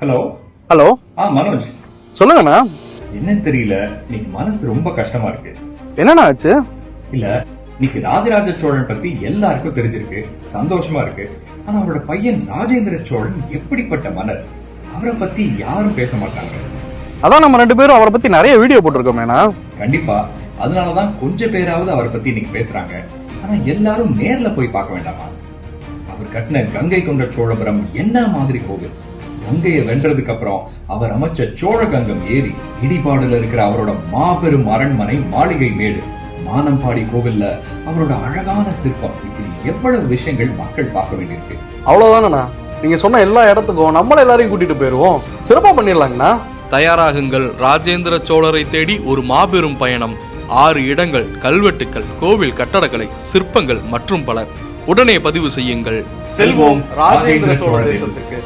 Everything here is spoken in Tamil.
ஹலோ ஹலோ ஆ மனோஜ். சொல்லுங்கண்ணா என்னன்னு தெரியல. இன்னைக்கு மனசு ரொம்ப கஷ்டமா இருக்கு. என்னண்ணா ஆச்சு? இல்ல இன்னைக்கு ராஜராஜ சோழன் பத்தி எல்லாருக்கும் தெரிஞ்சிருக்கு. சந்தோஷமா இருக்கு. ஆனா அவரோட பையன் ராஜேந்திர சோழன் எப்படிப்பட்ட மன்னர்? அவரை பத்தி யாரும் பேச மாட்டாங்க. அதான் நம்ம ரெண்டு பேரும் அவரை பத்தி நிறைய வீடியோ போட்டிருக்கோமேண்ணா கண்டிப்பா. அதனாலதான் கொஞ்ச பேராவது அவரை பத்தி இன்னைக்கு பேசுறாங்க. ஆனா எல்லாரும் நேர்ல போய் பார்க்க வேண்டாமா? அவர் கட்டின கங்கை கொண்ட சோழபுரம் என்ன மாதிரி கோவில்? கங்கையை வென்றதுக்கு அப்புறம் அவர் அமைச்ச சோழகங்கம் ஏரி இடிபாடுல இருக்கிற அவரோட மாபெரும் அரண்மனை மாளிகை மேடு மானம்பாடி கோவில்ல அவரோட அழகான சிற்பம். இப்படி எவ்வளவு விஷயங்கள் மக்கள் பார்க்க வேண்டியிருக்கு. அவ்வளவுதானண்ணா? நீங்க சொன்ன எல்லா இடத்துக்கும் நம்மள எல்லாரையும் கூட்டிட்டு போயிருவோம். சிறப்பா பண்ணிடலாங்கண்ணா. தயாராகுங்கள் ராஜேந்திர சோழரை தேடி ஒரு மாபெரும் பயணம். ஆறு இடங்கள் கல்வெட்டுக்கள் கோவில் கட்டடக்கலை சிற்பங்கள் மற்றும் பல உடனே பதிவு செய்யுங்கள். செல்வோம் ராஜேந்திர சோழ தேசத்துக்கு